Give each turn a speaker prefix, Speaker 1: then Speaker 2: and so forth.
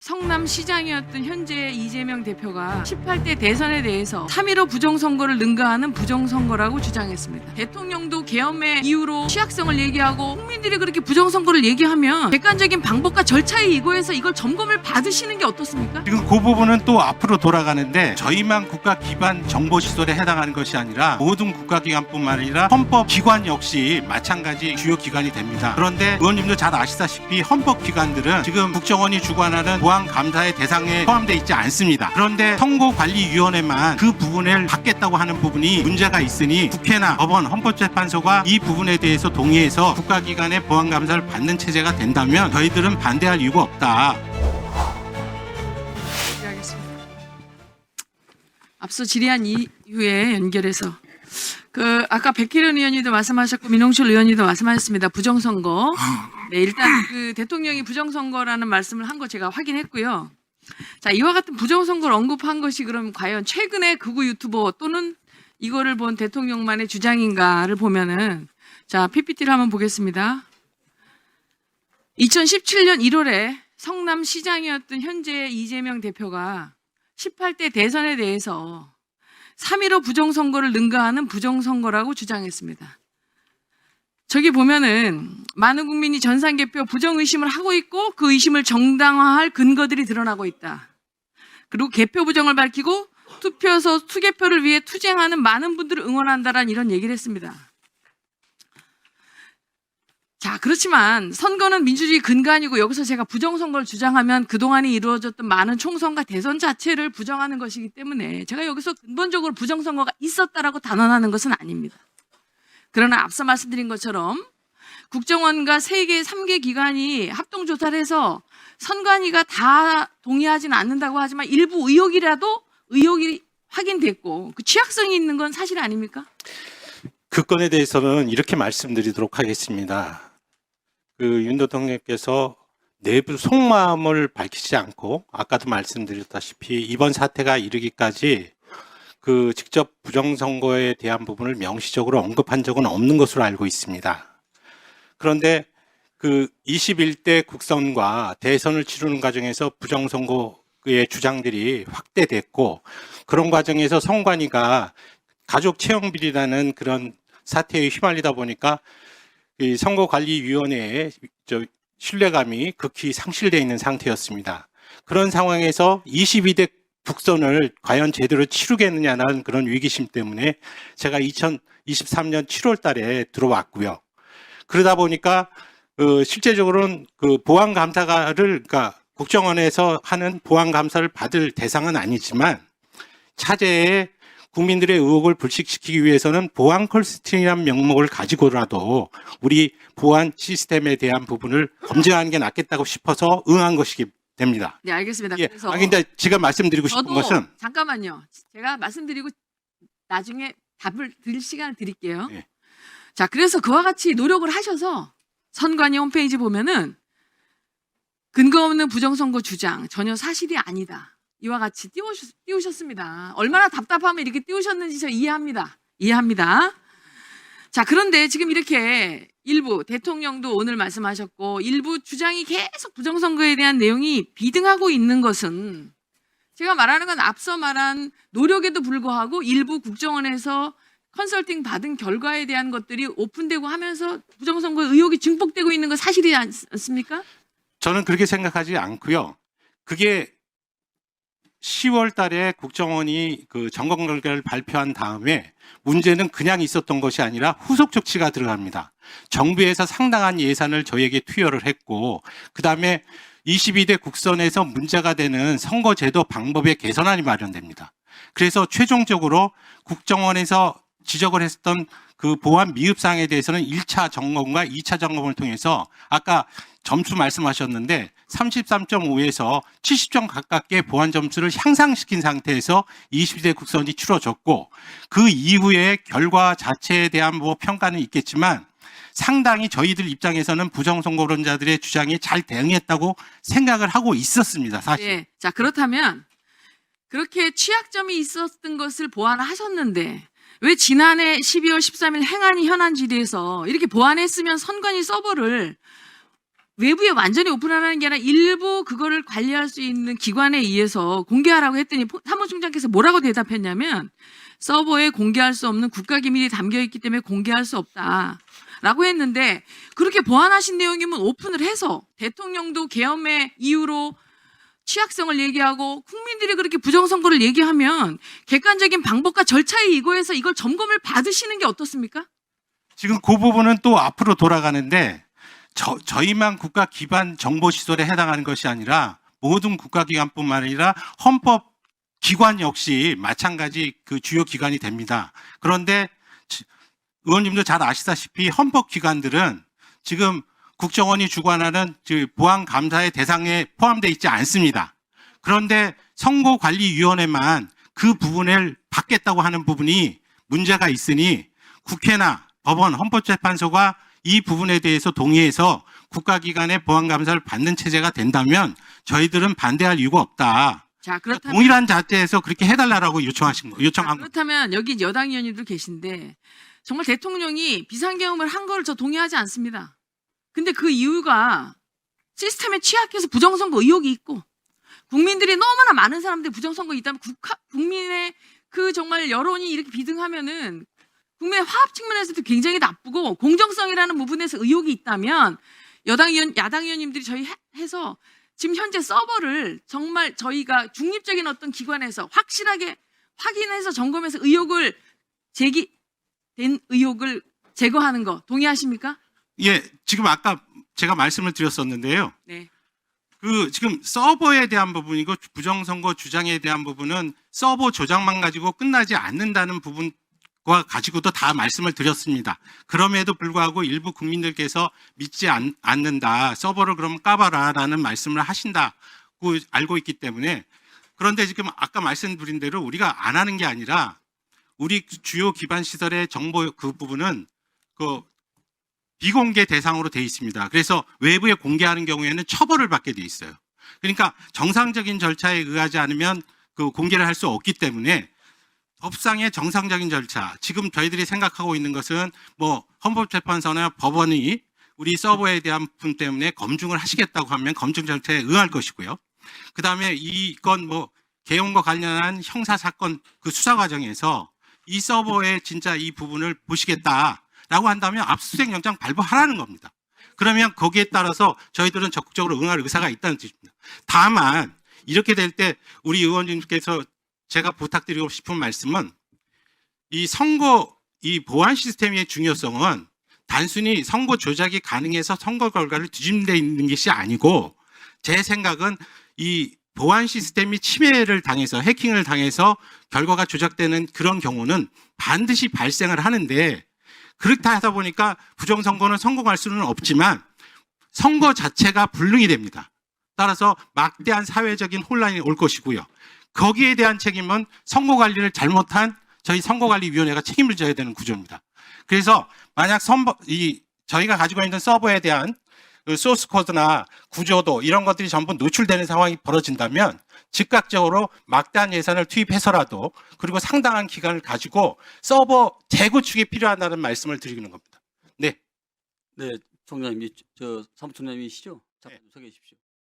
Speaker 1: 성남시장이었던 현재 이재명 대표가 18대 대선에 대해서 3.15 부정선거를 능가하는 부정선거라고 주장했습니다. 대통령도 계엄의 이유로 취약성을 얘기하고 국민들이 그렇게 부정선거를 얘기하면 객관적인 방법과 절차에 이거해서 이걸 점검을 받으시는 게 어떻습니까?
Speaker 2: 지금 그 부분은 또 앞으로 돌아가는데 저희만 국가 기반 정보 시설에 해당하는 것이 아니라 모든 국가기관뿐만 아니라 헌법 기관 역시 마찬가지 주요 기관이 됩니다. 그런데 의원님도 잘 아시다시피 헌법 기관들은 지금 국정원이 주관하는 보안 감사의 대상에 포함되어 있지 않습니다. 그런데 선거관리위원회만 그 부분을 받겠다고 하는 부분이 문제가 있으니 국회나 법원, 헌법재판소가 이 부분에 대해서 동의해서 국가기관의 보안 감사를 받는 체제가 된다면 저희들은 반대할 이유가 없다.
Speaker 1: 질의하겠습니다. 앞서 질의한 이후에 연결해서 그 아까 백혜련 의원님도 말씀하셨고 민홍철 의원님도 말씀하셨습니다. 부정선거. 네, 일단 그 대통령이 부정선거라는 말씀을 한 거 제가 확인했고요. 자, 이와 같은 부정선거를 언급한 것이 그럼 과연 최근에 극우 유튜버 또는 이거를 본 대통령만의 주장인가를 보면은 자, PPT를 한번 보겠습니다. 2017년 1월에 성남시장이었던 현재 이재명 대표가 18대 대선에 대해서 3.15 부정선거를 능가하는 부정선거라고 주장했습니다. 저기 보면은 많은 국민이 전산개표 부정의심을 하고 있고 그 의심을 정당화할 근거들이 드러나고 있다. 그리고 개표 부정을 밝히고 투표소 투개표를 위해 투쟁하는 많은 분들을 응원한다라는 이런 얘기를 했습니다. 자, 그렇지만 선거는 민주주의 근간이고 여기서 제가 부정선거를 주장하면 그동안에 이루어졌던 많은 총선과 대선 자체를 부정하는 것이기 때문에 제가 여기서 근본적으로 부정선거가 있었다라고 단언하는 것은 아닙니다. 그러나 앞서 말씀드린 것처럼 국정원과 세 개, 삼개 기관이 합동 조사를 해서 선관위가 다 동의하지는 않는다고 하지만 일부 의혹이라도 의혹이 확인됐고 그 취약성이 있는 건 사실 아닙니까?
Speaker 2: 그 건에 대해서는 이렇게 말씀드리도록 하겠습니다. 그 윤 대통령께서 내부 속마음을 밝히지 않고 아까도 말씀드렸다시피 이번 사태가 이르기까지 그 직접 부정선거에 대한 부분을 명시적으로 언급한 적은 없는 것으로 알고 있습니다. 그런데 그 21대 국선과 대선을 치르는 과정에서 부정선거의 주장들이 확대됐고 그런 과정에서 선관위가 가족 채용 비리라는 그런 사태에 휘말리다 보니까 이 선거관리위원회의 저 신뢰감이 극히 상실되어 있는 상태였습니다. 그런 상황에서 22대 국선을 과연 제대로 치르겠느냐는 그런 위기심 때문에 제가 2023년 7월 달에 들어왔고요. 그러다 보니까 어, 실제적으로는 그 보안 감사를 그러니까 국정원에서 하는 보안 감사를 받을 대상은 아니지만 차제에 국민들의 의혹을 불식시키기 위해서는 보안 컬스팅이라는 명목을 가지고라도 우리 보안 시스템에 대한 부분을 검증하는 게 낫겠다고 싶어서 응한 것이기 됩니다.
Speaker 1: 네, 알겠습니다.
Speaker 2: 예.
Speaker 1: 그래서
Speaker 2: 아, 근데 제가 말씀드리고 싶은
Speaker 1: 저도
Speaker 2: 것은
Speaker 1: 잠깐만요. 제가 말씀드리고 나중에 답을 드릴 시간을 드릴게요.
Speaker 2: 네.
Speaker 1: 자, 그래서 그와 같이 노력을 하셔서 선관위 홈페이지 보면은 근거 없는 부정선거 주장 전혀 사실이 아니다. 이와 같이 띄우셨, 띄우셨습니다. 얼마나 답답하면 이렇게 띄우셨는지 저 이해합니다. 이해합니다. 자, 그런데 지금 이렇게 일부 대통령도 오늘 말씀하셨고 일부 주장이 계속 부정선거에 대한 내용이 비등하고 있는 것은 제가 말하는 건 앞서 말한 노력에도 불구하고 일부 국정원에서 컨설팅 받은 결과에 대한 것들이 오픈되고 하면서 부정선거 의혹이 증폭되고 있는 건 사실이지 않- 않습니까?
Speaker 2: 저는 그렇게 생각하지 않고요. 그게 10월 달에 국정원이 그 점검 결과를 발표한 다음에 문제는 그냥 있었던 것이 아니라 후속 조치가 들어갑니다. 정부에서 상당한 예산을 저희에게 투여를 했고 그다음에 22대 국선에서 문제가 되는 선거제도 방법의 개선안이 마련됩니다. 그래서 최종적으로 국정원에서 지적을 했던 그 보안 미흡사항에 대해서는 1차 점검과 2차 점검을 통해서 아까 점수 말씀하셨는데 33.5에서 70점 가깝게 보안 점수를 향상시킨 상태에서 22대 국선이 치러졌고 그 이후에 결과 자체에 대한 뭐 평가는 있겠지만 상당히 저희들 입장에서는 부정선거론자들의 주장에 잘 대응했다고 생각을 하고 있었습니다. 사실.
Speaker 1: 네. 자, 그렇다면 그렇게 취약점이 있었던 것을 보완하셨는데 왜 지난해 12월 13일 행안위 현안 질의에서 이렇게 보완했으면 선관위 서버를 외부에 완전히 오픈하라는 게 아니라 일부 그거를 관리할 수 있는 기관에 의해서 공개하라고 했더니 포- 사무총장께서 뭐라고 대답했냐면 서버에 공개할 수 없는 국가기밀이 담겨 있기 때문에 공개할 수 없다. 라고 했는데 그렇게 보완하신 내용이면 오픈을 해서 대통령도 계엄의 이유로 취약성을 얘기하고 국민들이 그렇게 부정선거를 얘기하면 객관적인 방법과 절차에 이거해서 이걸 점검을 받으시는 게 어떻습니까?
Speaker 2: 지금 그 부분은 또 앞으로 돌아가는데 저, 저희만 국가 기반 정보 시설에 해당하는 것이 아니라 모든 국가기관뿐만 아니라 헌법 기관 역시 마찬가지 그 주요 기관이 됩니다. 그런데 지- 의원님도 잘 아시다시피 헌법 기관들은 지금 국정원이 주관하는 그 보안 감사의 대상에 포함되어 있지 않습니다. 그런데 선거관리위원회만 그 부분을 받겠다고 하는 부분이 문제가 있으니 국회나 법원, 헌법재판소가 이 부분에 대해서 동의해서 국가기관의 보안 감사를 받는 체제가 된다면 저희들은 반대할 이유가 없다.
Speaker 1: 자, 그렇다면
Speaker 2: 동일한 자체에서 그렇게 해달라고 요청하신 거,
Speaker 1: 자,
Speaker 2: 요청한 거.
Speaker 1: 그렇다면 여기 여당 의원님들 계신데 정말 대통령이 비상계엄을 한 거를 저 동의하지 않습니다. 근데 그 이유가 시스템에 취약해서 부정선거 의혹이 있고 국민들이 너무나 많은 사람들이 부정선거 있다면 국가, 국민의 그 정말 여론이 이렇게 비등하면은 국민의 화합 측면에서도 굉장히 나쁘고 공정성이라는 부분에서 의혹이 있다면 여당 의원, 야당 의원님들이 저희 해- 해서 지금 현재 서버를 정말 저희가 중립적인 어떤 기관에서 확실하게 확인해서 점검해서 의혹을 제기된 의혹을 제거하는 거 동의하십니까?
Speaker 2: 예, 지금 아까 제가 말씀을 드렸었는데요.
Speaker 1: 네.
Speaker 2: 그 지금 서버에 대한 부분이고 부정선거 주장에 대한 부분은 서버 조작만 가지고 끝나지 않는다는 부분과 가지고도 다 말씀을 드렸습니다. 그럼에도 불구하고 일부 국민들께서 믿지 않, 않는다. 서버를 그럼 까봐라라는 말씀을 하신다고 알고 있기 때문에 그런데 지금 아까 말씀드린 대로 우리가 안 하는 게 아니라 우리 주요 기반 시설의 정보 그 부분은 그 비공개 대상으로 돼 있습니다. 그래서 외부에 공개하는 경우에는 처벌을 받게 돼 있어요. 그러니까 정상적인 절차에 의하지 않으면 그 공개를 할 수 없기 때문에 법상의 정상적인 절차, 지금 저희들이 생각하고 있는 것은 뭐 헌법재판소나 법원이 우리 서버에 대한 부분 때문에 검증을 하시겠다고 하면 검증 절차에 의할 것이고요. 그 다음에 이건 뭐 개헌과 관련한 형사 사건 그 수사 과정에서 이 서버에 진짜 이 부분을 보시겠다 라고 한다면 압수수색 영장 발부하라는 겁니다. 그러면 거기에 따라서 저희들은 적극적으로 응할 의사가 있다는 뜻입니다. 다만 이렇게 될 때 우리 의원님께서 제가 부탁드리고 싶은 말씀은 이 선거 이 보안 시스템의 중요성은 단순히 선거 조작이 가능해서 선거 결과를 뒤집는 있는 것이 아니고 제 생각은 이 보안 시스템이 침해를 당해서 해킹을 당해서 결과가 조작되는 그런 경우는 반드시 발생을 하는데 그렇다 하다 보니까 부정선거는 성공할 수는 없지만 선거 자체가 불능이 됩니다. 따라서 막대한 사회적인 혼란이 올 것이고요. 거기에 대한 책임은 선거관리를 잘못한 저희 선거관리위원회가 책임을 져야 되는 구조입니다. 그래서 만약 선거, 이, 저희가 가지고 있는 서버에 대한 그 소스 코드나 구조도 이런 것들이 전부 노출되는 상황이 벌어진다면 즉각적으로 막대한 예산을 투입해서라도 그리고 상당한 기간을 가지고 서버 재구축이 필요하다는 말씀을 드리는 겁니다. 네.
Speaker 3: 네, 총장님, 이- 저 사무총장님이시죠? 잠깐
Speaker 2: 네.
Speaker 3: 소개해 주십시오.